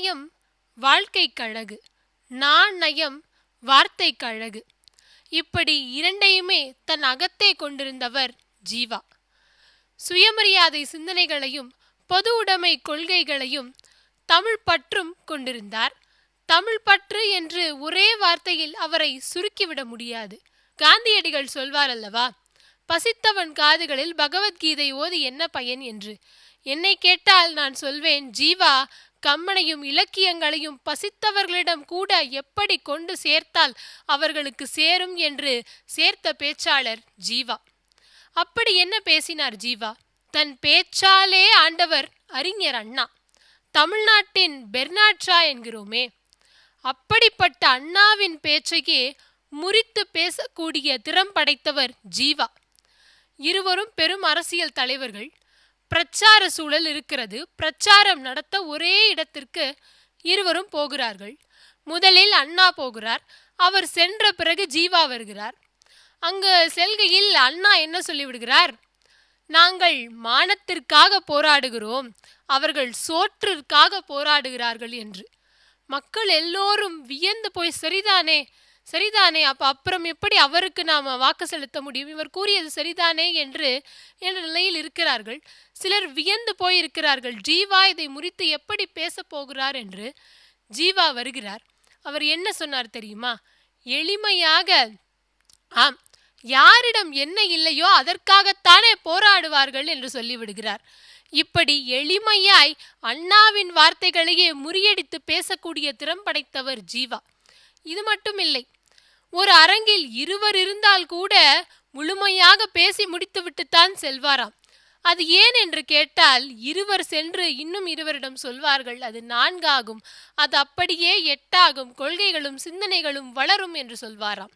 நாணயம் வாழ்க்கை கழகு நாணயம் வார்த்தை கழகு. இப்படி இரண்டையுமே தன் அகத்தே கொண்டிருந்தவர் ஜீவா. சுயமரியாதை சிந்தனைகளையும் பொது உடைமை கொள்கைகளையும் தமிழ் பற்றும் கொண்டிருந்தார். தமிழ் பற்று என்று ஒரே வார்த்தையில் அவரை சுருக்கிவிட முடியாது. காந்தியடிகள் சொல்வார் அல்லவா? பசித்தவன் காதுகளில் பகவத்கீதை ஓதி என்ன பயன் என்று. என்னை கேட்டால் நான் சொல்வேன் ஜீவா கம்மனையும் இலக்கியங்களையும் பசித்தவர்களிடம் கூட எப்படி கொண்டு சேர்த்தால் அவர்களுக்கு சேரும்? என்று சேர்த்த பேச்சாளர் ஜீவா. அப்படி என்ன பேசினார் ஜீவா? தன் பேச்சாலே ஆண்டவர் அறிஞர் அண்ணா. தமிழ்நாட்டின் பெர்னாட்ரா என்கிறோமே. அப்படிப்பட்ட அண்ணாவின் பேச்சையே முறித்து பேசக்கூடிய திறம் படைத்தவர் ஜீவா. இருவரும் பெரும் அரசியல் தலைவர்கள். பிரச்சார சூழல் இருக்கிறது. பிரச்சாரம் நடத்த ஒரே இடத்திற்கு இருவரும் போகிறார்கள். முதலில் அண்ணா போகிறார். அவர் சென்ற பிறகு ஜீவா வருகிறார். அங்கு செல்கையில் அண்ணா என்ன சொல்லிவிடுகிறார்? நாங்கள் மானத்திற்காக போராடுகிறோம். அவர்கள் சோற்றிற்காக போராடுகிறார்கள் என்று. மக்கள் எல்லோரும் வியந்து போய் சரிதானே சரிதானே? அப்போ அப்புறம் எப்படி அவருக்கு நாம் வாக்கு செலுத்த முடியும்? இவர் கூறியது சரிதானே என்று என்ற நிலையில் இருக்கிறார்கள். சிலர் வியந்து போயிருக்கிறார்கள். ஜீவா இதை முறித்து எப்படி பேச போகிறார் என்று. ஜீவா வருகிறார். அவர் என்ன சொன்னார் தெரியுமா? எளிமையாக ஆம் யாரிடம் என்ன இல்லையோ அதற்காகத்தானே போராடுவார்கள் என்று சொல்லிவிடுகிறார். இப்படி எளிமையாய் அண்ணாவின் வார்த்தைகளையே முறியடித்து பேசக்கூடிய திறம் படைத்தவர் ஜீவா. இது மட்டும் இல்லை ஒரு அரங்கில் இருவர் இருந்தால் கூட முழுமையாக பேசி முடித்துவிட்டுத்தான் செல்வாராம். அது ஏன் என்று கேட்டால் இருவர் சென்று இன்னும் இருவரிடம் சொல்வார்கள் அது நான்காகும் அது அப்படியே எட்டாகும் கொள்கைகளும் சிந்தனைகளும் வளரும் என்று சொல்வாராம்.